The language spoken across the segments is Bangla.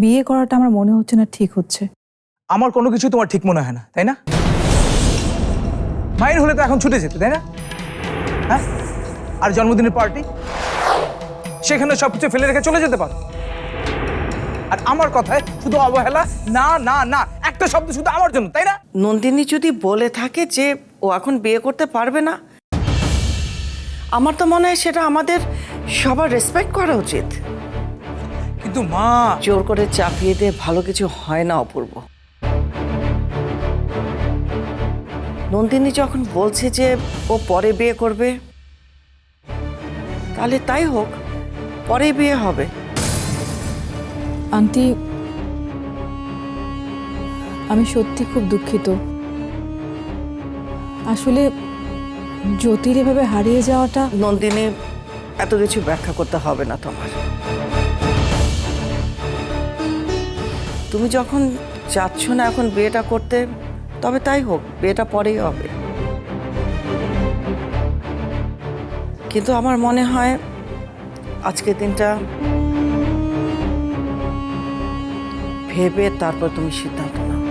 বিয়ে করাটা আমার মনে হচ্ছে না ঠিক হচ্ছে। আমার কোনো কিছু তোমার ঠিক মনে হয় না তাই না? মায়ের হলে তো এখন ছুটে যেত তাই না? হ্যাঁ? আর জন্মদিনের পার্টি? সেখানে সব কিছু ফেলে রেখে চলে যেতে পারো। আর আমার কথায় শুধু অবহেলা না না না একটা শব্দ শুধু আমার জন্য তাই না? নন্দিনী যদি বলে থাকে যে ও এখন বিয়ে করতে পারবে না আমার তো মনে হয় সেটা আমাদের সবার রেসপেক্ট করা উচিত। কিন্তু মা! জোর করে চাপিয়ে দিয়ে ভালো কিছু হয় না অপূর্ব। নন্দিনী যখন বলছে যে ও পরে বিয়ে করবে তাহলে তাই হোক পরে বিয়ে হবে। আন্টি আমি সত্যি খুব দুঃখিত। আসলে জ্যোতির এভাবে হারিয়ে যাওয়াটা নন্দিনী এত কিছু ব্যাখ্যা করতে হবে না তোমার। তুমি যখন চাচ্ছ না এখন বিয়েটা করতে, তবে তাই হোক, বিয়েটা পরেই হবে। কিন্তু আমার মনে হয় আজকের দিনটা ভেবে তারপর তুমি সিদ্ধান্ত নাও।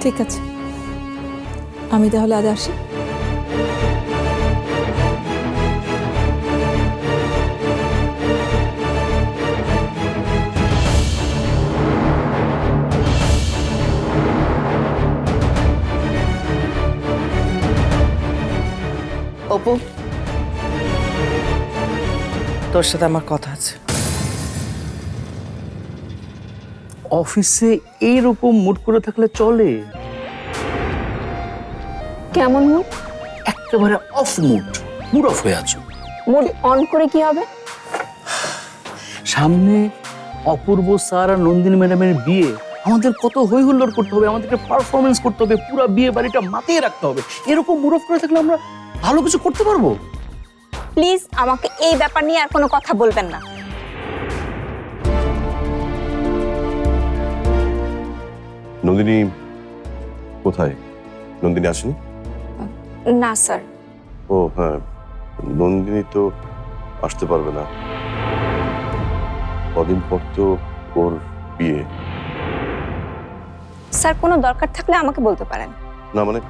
ঠিক আছে। আমি তাহলে আজ আসি। অপু? তোর সাথে আমার কথা আছে। অফিসে এইরকম মুড করে থাকলে চলে। কেমন মুড একেবারে অফ মুড মুড অফ হয়ে আছো। মুড অন করে কি হবে? সামনে অপূর্ব স্যার আর নন্দিনী ম্যাডামের বিয়ে। আমাদের কত হই হুল্লোড় করতে হবে আমাদেরকে পারফরমেন্স করতে হবে পুরো বিয়ে বাড়িটা মাতিয়ে রাখতে হবে। এরকম মুড অফ করে থাকলে আমরা ভালো কিছু করতে পারব? প্লিজ আমাকে এই ব্যাপার নিয়ে আর কোনো কথা বলবেন না। নন্দিনী কোথায়? নন্দিনী আসেনি? না স্যার। ও হ্যাঁ। নন্দিনী তো আসতে পারবে না। কদিন পর তো ওর বিয়ে। স্যার কোনো দরকার থাকলে আমাকে বলতে পারেন। না মানে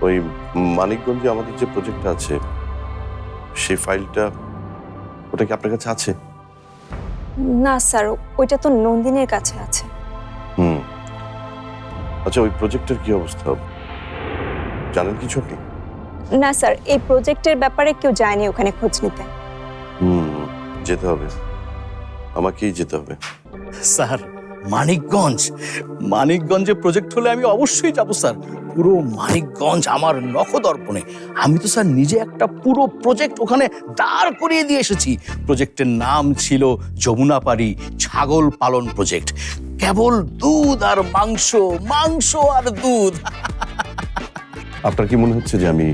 ওই মানিকগঞ্জে আমাদের যে প্রজেক্টটা আছে সেই ফাইলটা ওটা কি আপনার কাছে আছে? না স্যার ওইটা তো নন্দিনীর কাছে আছে। হুম। আচ্ছা ওই প্রজেক্টের কি অবস্থা? জানেন কিছু আপনি? না স্যার এই প্রজেক্টের ব্যাপারে কেউ যায়নি ওখানে খোঁজ নিতে। হুম যেতে হবে। আমাকেই যেতে হবে। স্যার মানিকগঞ্জ। মানিকগঞ্জে প্রজেক্ট হলে আমি অবশ্যই যাব স্যার। পুরো মানিকগঞ্জ আমার নখদর্পণে। আমি তো স্যার নিজে একটা পুরো প্রজেক্ট ওখানে দাঁড় করিয়ে দিয়ে এসেছি। প্রজেক্টের নাম ছিল যমুনাপাড়ি ছাগল পালন প্রজেক্ট কেবল দুধ আর মাংস মাংস আর দুধ। আপনার কি মনে হচ্ছে যে আমি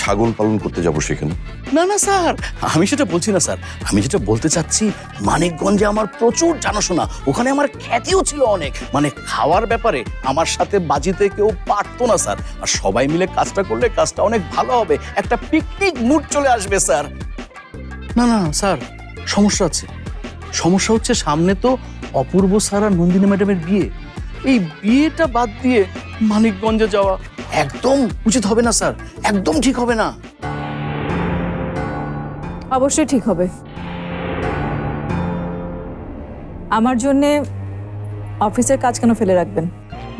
ছাগল পালন করতে যাব সেখানে? না না স্যার। আমি সেটা বলছি না স্যার। আমি যেটা বলতে চাচ্ছি মানিকগঞ্জে আমার প্রচুর জানাশোনা। ওখানে আমার খ্যাতিও ছিল অনেক। মানে খাওয়ার ব্যাপারে আমার সাথে বাজিতে কেউ পারতো না স্যার। আর সবাই মিলে কাজটা করলে কাজটা অনেক ভালো হবে। একটা পিকনিক মুড চলে আসবে স্যার। না না স্যার সমস্যা আছে। সমস্যা হচ্ছে সামনে তো অপূর্ব স্যার আর নন্দিনী ম্যাডামের বিয়ে। এই বিয়েটা বাদ দিয়ে মানিকগঞ্জে যাওয়া একদম উচিত হবে না স্যার। একদম ঠিক হবে না। অবশ্যই ঠিক হবে। আমার জন্যে অফিসের কাজ কেন ফেলে রাখবেন?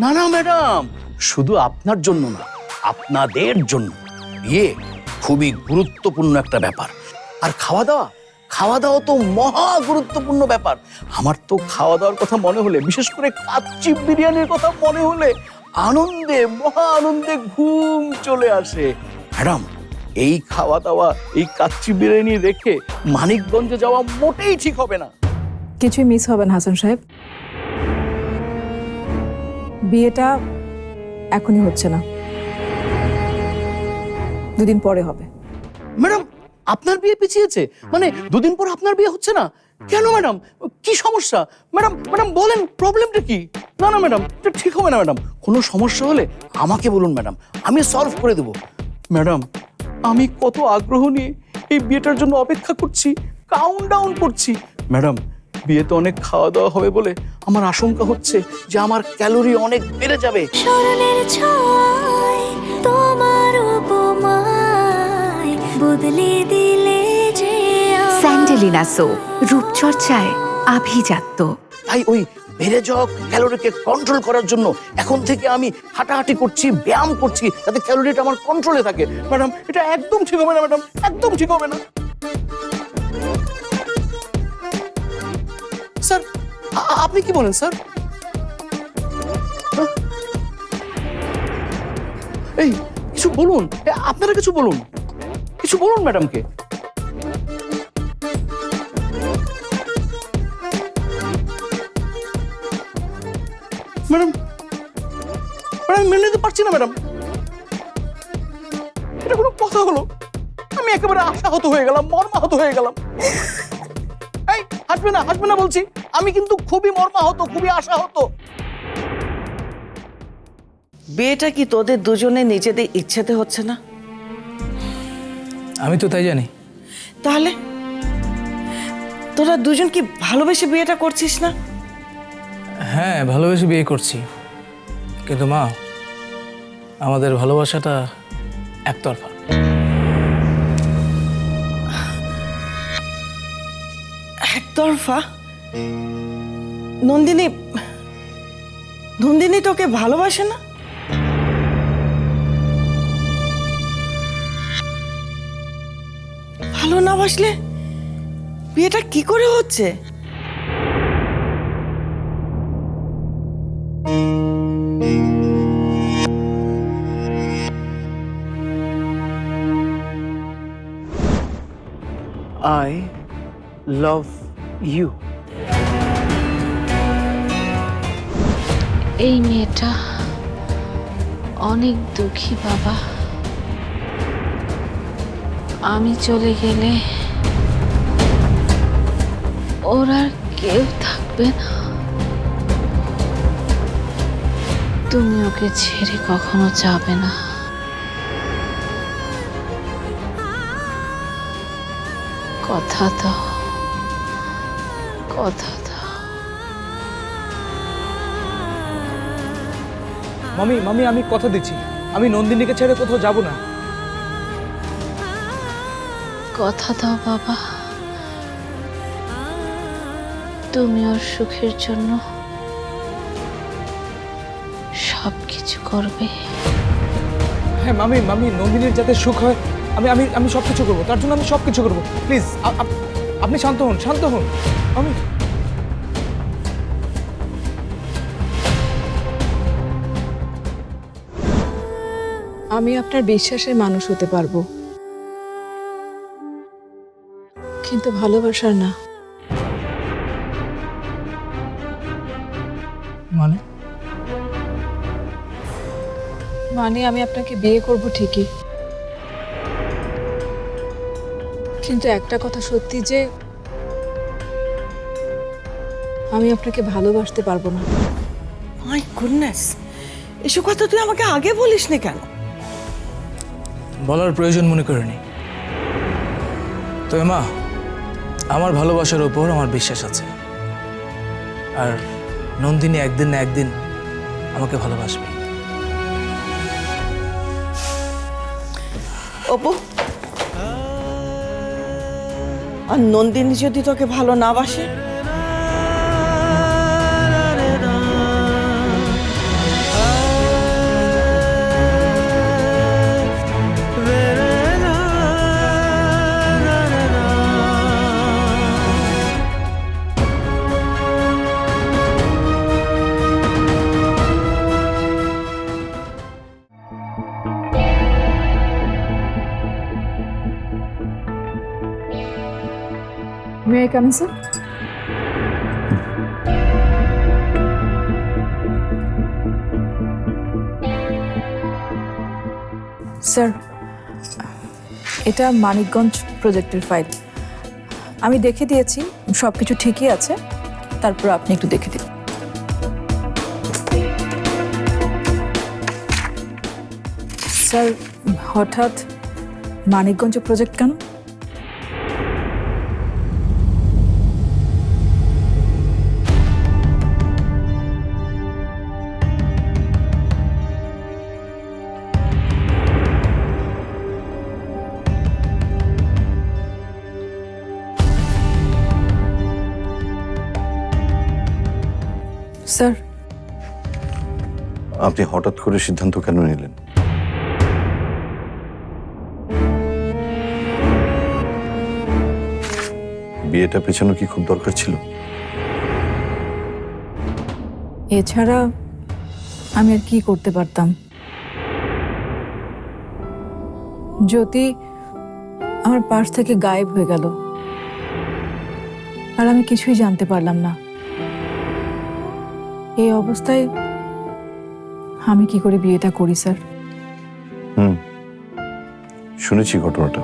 না না, ম্যাডাম, শুধু আপনার জন্য না, আপনাদের জন্য। বিয়ে খুবই গুরুত্বপূর্ণ একটা ব্যাপার। আর খাওয়া দাওয়া খাওয়া দাওয়া তো মহা গুরুত্বপূর্ণ ব্যাপার। আমার তো খাওয়া দাওয়ার কথা মনে হলে, বিশেষ করে কাচ্চি বিরিয়ানির কথা মনে হলে, আনন্দে, মহা আনন্দে ঘুম চলে আসে। ম্যাডাম এই খাওয়া দাওয়া এই কাচ্চি বিরিয়ানি রেখে মানিকগঞ্জে যাওয়া মোটেই ঠিক হবে না। কিছুই মিস হবে না হাসান সাহেব। বিয়েটা এখনই হচ্ছে না। দুদিন পরে হবে। ম্যাডাম আপনার বিয়ে পিছিয়েছে? মানে দুদিন পর আপনার বিয়ে হচ্ছে না? কেন ম্যাডাম? কি সমস্যা? ম্যাডাম ম্যাডাম বলেন প্রবলেমটা কি? না না ম্যাডাম এটা ঠিক হবে না ম্যাডাম। কোনো সমস্যা হলে আমাকে বলুন ম্যাডাম। আমি সলভ করে দেবো। ম্যাডাম আমি কত আগ্রহ নিয়ে এই বিয়েটার জন্য অপেক্ষা করছি কাউন্ট ডাউন করছি। ম্যাডাম বিয়েতে অনেক খাওয়া দাওয়া হবে বলে আমার আশঙ্কা হচ্ছে যে আমার ক্যালোরি অনেক বেড়ে যাবে। স্মরণের ছয় তোমার উপমায় বদলে দিলে যে স্যান্ডেলিনা সো রূপচর্চায় আভিজাত্য। তাই ওই বেড়ে যাওয়া ক্যালোরিকে কন্ট্রোল করার জন্য এখন থেকে আমি হাঁটাহাঁটি করছি ব্যায়াম করছি যাতে ক্যালোরিটা আমার কন্ট্রোলে থাকে। ম্যাডাম এটা একদম ঠিক হবে না ম্যাডাম একদম ঠিক হবে না। স্যার আপনি কি বলেন স্যার? হ্যাঁ? এই কিছু বলুন আপনারা কিছু বলুন। কিছু বলুন ম্যাডামকে। ম্যাডাম। ম্যাডাম মেনে নিতে পারছি না ম্যাডাম। এটা কোনো কথা হলো। আমি একেবারে আশাহত হয়ে গেলাম মর্মাহত হয়ে গেলাম। এই হাসবে না হাসবে না বলছি। আমি কিন্তু খুবই মর্মাহত খুবই আশাহত। বিয়েটা কি তোদের দুজনে নিজেদের ইচ্ছেতে হচ্ছে না? আমি তো তাই জানি। তাহলে? তোরা দুজন কি ভালোবেসে বিয়েটা করছিস না? হ্যাঁ ভালোবেসে বিয়ে করছি। কিন্তু মা, আমাদের ভালোবাসাটা একতরফা। একতরফা? নন্দিনী নন্দিনী তোকে ভালোবাসে না? ভালো না বাসলে বিয়েটা কি করে হচ্ছে? আই লাভ ইউ এই মেয়েটা অনেক দুঃখী, বাবা। আমি চলে গেলে ওর আর কেউ থাকবে না। তুমি ওকে ছেড়ে কখনো যাবে না। কথা দাও। কথা দাও। মামি মামি আমি কথা দিচ্ছি। আমি নন্দিনীকে ছেড়ে কোথাও যাব না। কথা দাও বাবা। তুমি ওর সুখের জন্য করবে। হ্যাঁ মামি মামি নন্দিনীর যাতে সুখ হয় আমি আমি আমি সব কিছু করব। তার জন্য আমি সব কিছু করব। প্লিজ আপনি শান্ত হন শান্ত হন। আমি আমি আপনার বিশ্বাসের মানুষ হতে পারব। কিন্তু ভালোবাসার না। মানে আমি আপনাকে বিয়ে করব ঠিকই। কিন্তু একটা কথা সত্যি যে আমি আপনাকে ভালোবাসতে পারব না। মাই গুডনেস এসব কথা তুই আমাকে আগে বলিস না কেন? বলার প্রয়োজন মনে করিনি। তবে মা আমার ভালোবাসার ওপর আমার বিশ্বাস আছে। আর নন্দিনী একদিন না একদিন আমাকে ভালোবাসবে। অপু। আর নন্দিনী যদি তোকে ভালো না বাসে কাম স্যার? স্যার, এটা মানিকগঞ্জ প্রজেক্টের ফাইল। আমি দেখে দিয়েছি সব কিছু ঠিকই আছে। তারপর আপনি একটু দেখে দিন। স্যার, হঠাৎ মানিকগঞ্জ প্রজেক্ট কেন? স্যার। আপনি হঠাৎ করে সিদ্ধান্ত কেন নিলেন? বিয়েটা পেছানো কি খুব দরকার ছিল? এছাড়া আমি আর কি করতে পারতাম? জ্যোতি আমার পাশ থেকে গায়েব হয়ে গেল। আর আমি কিছুই জানতে পারলাম না। এই অবস্থায় আমি কি করে বিয়েটা করি স্যার? হুম। শুনেছি ঘটনাটা।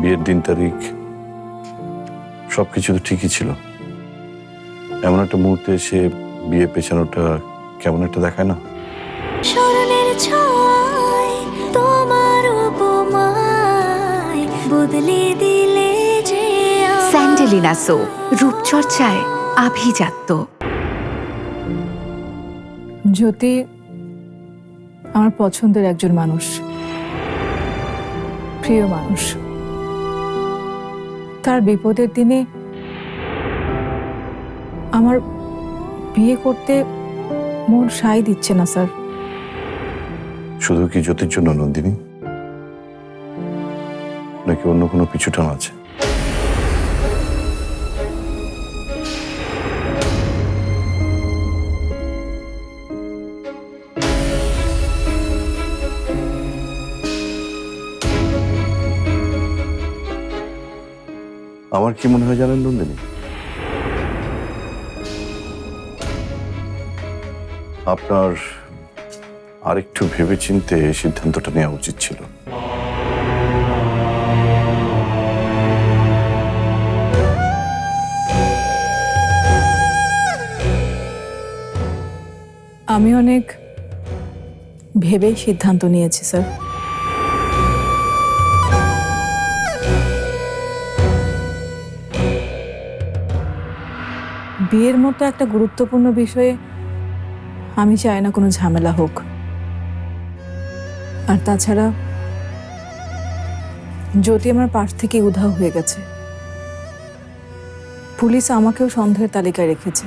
বিয়ের দিন তারিখ সবকিছু তো ঠিকই ছিল। এমন একটা মুহূর্তে এসে বিয়ে পেছানোটা কেমন একটা দেখায় না? স্মরণের ছয় তোমার উপমায় বদলে দিলে যে স্যান্ডেলিনা সো রূপচর্চায় আভিজাত্য। জ্যোতি আমার পছন্দের একজন মানুষ। প্রিয় মানুষ। তার বিপদের দিনে আমার বিয়ে করতে মন সাই দিচ্ছে না, স্যার। শুধু কি জ্যোতির জন্য নন্দিনী? নাকি অন্য কোনো পিছুটান আছে? আমার কি মনে হয় জানেন নন্দিনী? আপনার আরেকটু ভেবেচিন্তে সিদ্ধান্তটা নেওয়া উচিত ছিল। আমি অনেক ভেবেই সিদ্ধান্ত নিয়েছি, স্যার। বিয়ের মতো একটা গুরুত্বপূর্ণ বিষয়ে আমি চাই না কোনো ঝামেলা হোক। আর তাছাড়া জ্যোতি আমার পাশ থেকে উধাও হয়ে গেছে, পুলিশ আমাকেও সন্দেহের তালিকায় রেখেছে।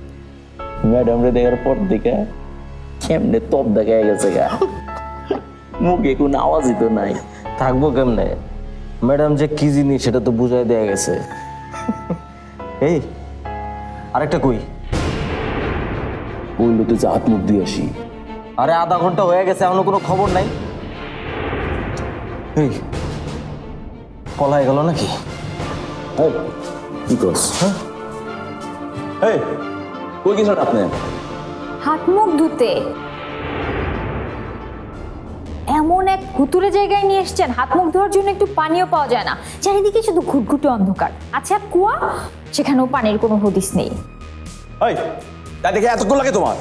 ম্যাডাম রে দেখার পর দেখে কেমনে তপ দেখা গেছে গা। মুখে কোনো আওয়াজই তো নাই। থাকব কেমনে? ম্যাডাম যে কি জিনিস সেটা তো বুঝাই দেয়া গেছে। এই আরেকটা কই? বলল তুই যে হাত মুখ দিয়ে আসি। আরে আধা ঘণ্টা হয়ে গেছে এখনও কোনো খবর নাই। এই পলাই গেল নাকি? কি করস হ্যাঁ? এই কই গেছেন আপনি? হাত মুখ ধুতে। এমন এক ভুতুরে জায়গায় নিয়ে এসছেন হাত মুখ ধোয়ার জন্য একটু পানিও পাওয়া যায় না। চারিদিকে শুধু ঘুটঘুটে অন্ধকার। আচ্ছা কুয়া? সেখানেও পানির কোনো হদিস নেই। এই তাই দেখে এতক্ষণ লাগে তোমার?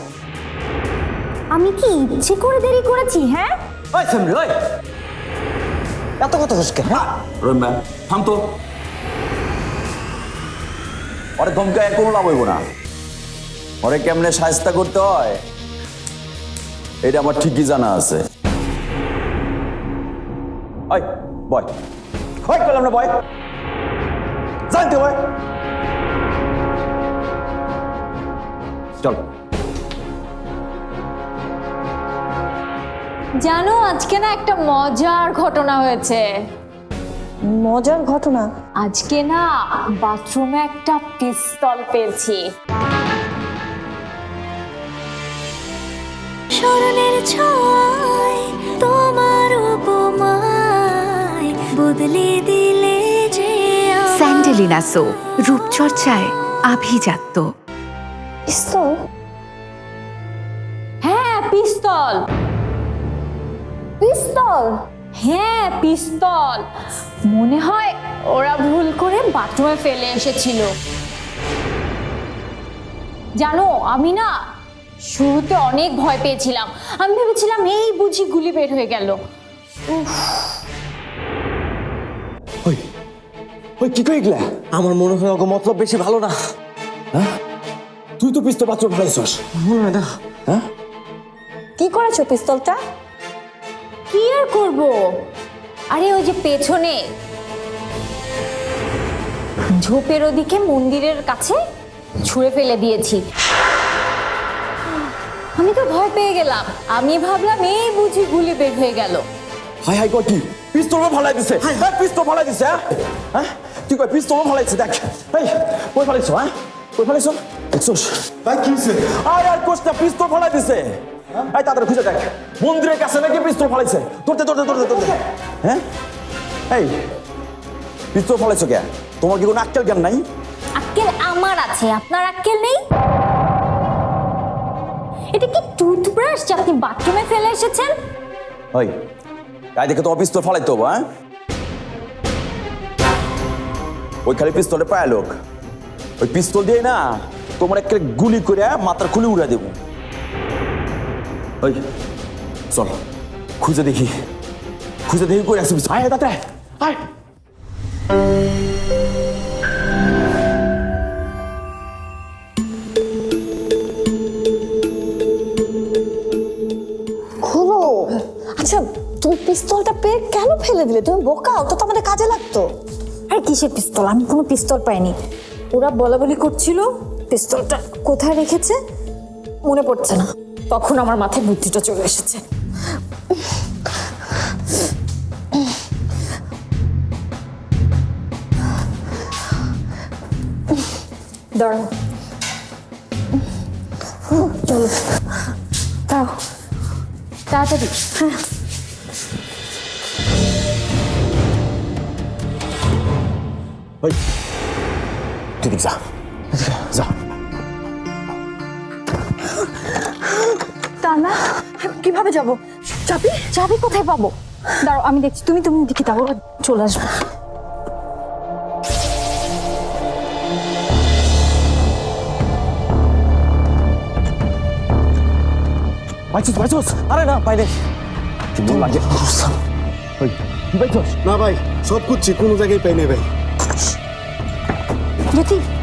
আমি কি ইচ্ছে করে দেরি করেছি হ্যাঁ? ওই ফ্যামিলি ওই এত কথা হসকে হ্যাঁ? রম্যা থাম তো। ধমকায় কোনো লাভ হইব না। ওরে কেমনে সাহায্য করতে হয়? এটা আমার ঠিকই জানা আছে। ওই বয়। হয় করলাম না বয়। জানতে বয়। চল। জানো আজকে না একটা মজার ঘটনা হয়েছে। মজার ঘটনা? আজকে না বাথরুমে একটা পিস্তল পেয়েছি। স্মরণের ছয় তোমার উপমায় বদলে দিলে যে স্যান্ডেলিনা সো রূপচর্চায় আভিজাত্য। পিস্তল? হ্যাঁ পিস্তল। পিস্তল? হ্যাঁ পিস্তল। মনে হয় ওরা ভুল করে বাথরুমে ফেলে এসেছিল। জানো আমি না শুরুতে অনেক ভয় পেয়েছিলাম। আমি ভেবেছিলাম এই বুঝি গুলি বের হয়ে গেল। ওই ওই কি কই গেলা আমার মনে হয় ওকে মতলব বেশি ভালো না। হ্যাঁ? তুই তো পিস্তল পাত্র মনে হয় না। হ্যাঁ? কি করেছ পিস্তলটা? কি আর করব? আরে ওই যে পেছনে। ঝোপের ওদিকে মন্দিরের কাছে ছুঁড়ে ফেলে দিয়েছি। আমি তো ভয় পেয়ে গেলাম। আমি ভাবলাম এই বুঝি গুলি বের হয়ে গেল। হাই হাই কই কি? পিস্তল ফালাই দিছে। হ্যাঁ পিস্তল ফালাই দিছে হ্যাঁ? হ্যাঁ? তুই কই পিস্তল ফালাইছে দেখ। এই কই ফালাইছো হ্যাঁ? কই ফালাইছো? দেখছস? ভাই কি হইছে? আয় আর কোস্টা পিস্তল ফালাই দিছে। এই তাদের খুঁজে দেখ। মন্দিরের কাছে নাকি পিস্তল ফালাইছে? ধরতে ধরতে ধরতে ধরতে। হ্যাঁ? এই পিস্তল ফালাইছো কে? তোমার কি কোনো আক্কেল জ্ঞান নাই? আক্কেল আমার আছে আপনার আক্কেল নেই? এটা কি টুথব্রাশ যে আপনি বাথরুমে ফেলে এসেছেন? ওই তাই দেখে তো পিস্তল ফালাইতে হব হ্যাঁ? ওই খালি পিস্তলে পায় লোক। ওই পিস্তল দিয়ে না, তোমার একটা গুলি করে মাথার খুলে উড়া দেবো। ওই, চল, খুঁজে দেখি। খুঁজে দেখি করে আসবি আয় দাদা আয়। পিস্তলটা পেয়ে কেন ফেলে দিলে? তুমি বোকা ওটা তো আমাদের কাজে লাগতো। আরে কিসের পিস্তল? আমি কোনো পিস্তল পাইনি। ওরা বলা বলি করছিল পিস্তলটা কোথায় রেখেছে? মনে পড়ছে না। তখন আমার মাথায় বুদ্ধিটা চলে এসেছে। দাঁড়াও। চলো। তাড়াতাড়ি। হ্যাঁ। ওই তুই যা যা টানা কীভাবে যাব? চাবি চাবি কোথায় পাবো? দাঁড়াও আমি দেখছি। তুমি তুমি দিকে দাও চলে আসবে। পাইছিস পাইছিস আরে না পাই রে কিন্তু লাগে ওই না ভাই সব করছি কোনো জায়গায় পাই নাই ভাই। জ্যোতি